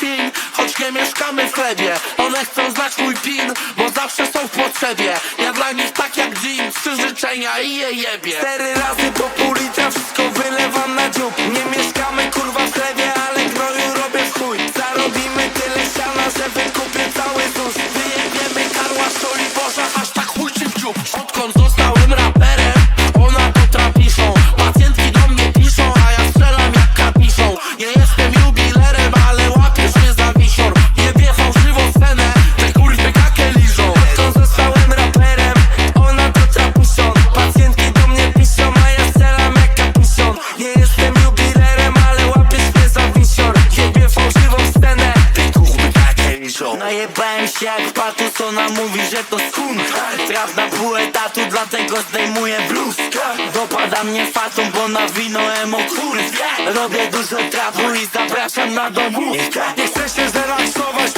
win Choć nie mieszkamy w chlebie. One chcą znać mój pin Bo zawsze są w potrzebie. Ja dla nich tak jak jeans Trzy życzenia i je jebie. Cztery razy po pół litra Wszystko wylewam na dziób. Nie mieszkamy kurwa w chlebie Ale gnoju robię w chuj. Zarobimy tyle siana Że wykupię cały ZUS. Wyjebiemy karła soli Boża Aż tak chuj czy w dziób. Odkąd zostałem się jak patus Ona mówi, że to skun. Traf na pół etatu Dlatego zdejmuję bluzkę. Dopada mnie fatum Bo na wino emo kurwie Robię dużo trapu I zapraszam na domówkę. Nie chcę się zrelaksować,